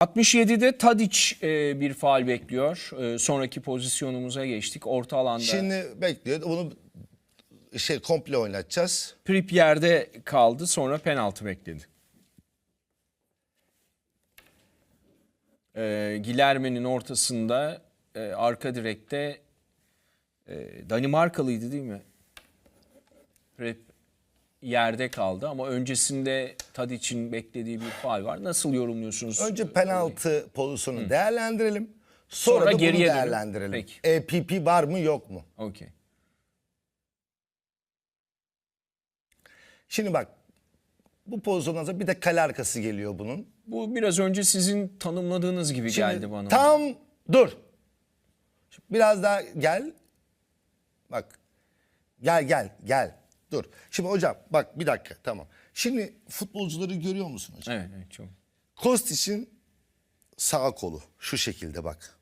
67'de Tadic e, bir faal bekliyor. E, sonraki pozisyonumuza geçtik. Orta alanda. Şimdi bekliyor. Bunu şey komple oynatacağız. Prip yerde kaldı. Sonra penaltı bekledi. E, Gilerme'nin ortasında e, arka direkte e, Danimarkalıydı değil mi? Prip yerde kaldı ama öncesinde Tadic'in beklediği bir faal var. Nasıl yorumluyorsunuz? Önce penaltı pozisyonu değerlendirelim. Sonra, Sonra da bunu geriye dönün. değerlendirelim. Peki. EPP var mı yok mu? Okey. Şimdi bak bu pozisyondan sonra bir de kale arkası geliyor bunun. Bu biraz önce sizin tanımladığınız gibi Şimdi geldi bana. Tam dur. Biraz daha gel. Bak. Gel gel gel. Dur. Şimdi hocam bak bir dakika tamam. Şimdi futbolcuları görüyor musun hocam? Evet, evet çok. Kostic'in sağ kolu şu şekilde bak.